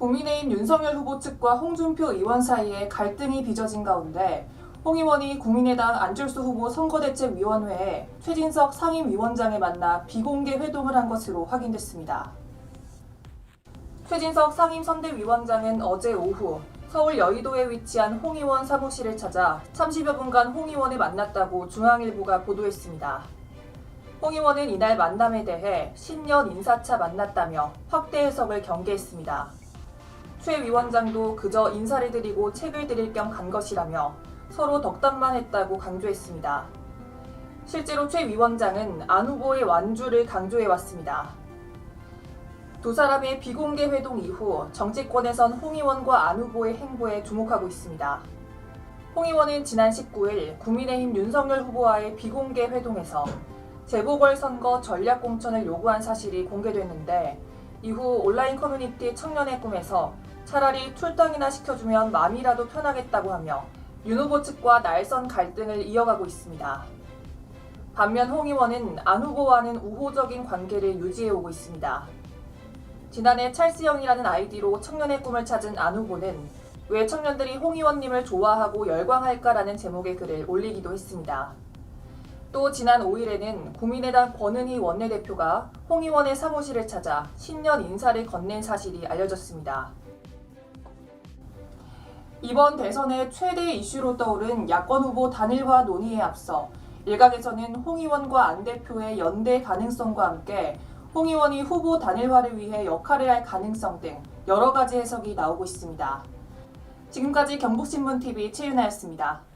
국민의힘 윤석열 후보 측과 홍준표 의원 사이에 갈등이 빚어진 가운데 홍 의원이 국민의당 안철수 후보 선거대책위원회에 최진석 상임위원장을 만나 비공개 회동을 한 것으로 확인됐습니다. 최진석 상임선대위원장은 어제 오후 서울 여의도에 위치한 홍 의원 사무실을 찾아 30여 분간 홍 의원을 만났다고 중앙일보가 보도했습니다. 홍 의원은 이날 만남에 대해 신년 인사차 만났다며 확대 해석을 경계했습니다. 최 위원장도 그저 인사를 드리고 책을 드릴 겸 간 것이라며 서로 덕담만 했다고 강조했습니다. 실제로 최 위원장은 안 후보의 완주를 강조해왔습니다. 두 사람의 비공개 회동 이후 정치권에선 홍 의원과 안 후보의 행보에 주목하고 있습니다. 홍 의원은 지난 19일 국민의힘 윤석열 후보와의 비공개 회동에서 재보궐선거 전략 공천을 요구한 사실이 공개됐는데 이후 온라인 커뮤니티 청년의 꿈에서 차라리 출당이나 시켜주면 마음이라도 편하겠다고 하며 윤 후보 측과 날선 갈등을 이어가고 있습니다. 반면 홍 의원은 안 후보와는 우호적인 관계를 유지해오고 있습니다. 지난해 찰스형이라는 아이디로 청년의 꿈을 찾은 안 후보는 왜 청년들이 홍 의원님을 좋아하고 열광할까라는 제목의 글을 올리기도 했습니다. 또 지난 5일에는 국민의당 권은희 원내대표가 홍 의원의 사무실을 찾아 신년 인사를 건넨 사실이 알려졌습니다. 이번 대선의 최대 이슈로 떠오른 야권 후보 단일화 논의에 앞서 일각에서는 홍 의원과 안 대표의 연대 가능성과 함께 홍 의원이 후보 단일화를 위해 역할을 할 가능성 등 여러 가지 해석이 나오고 있습니다. 지금까지 경북신문TV 최윤아였습니다.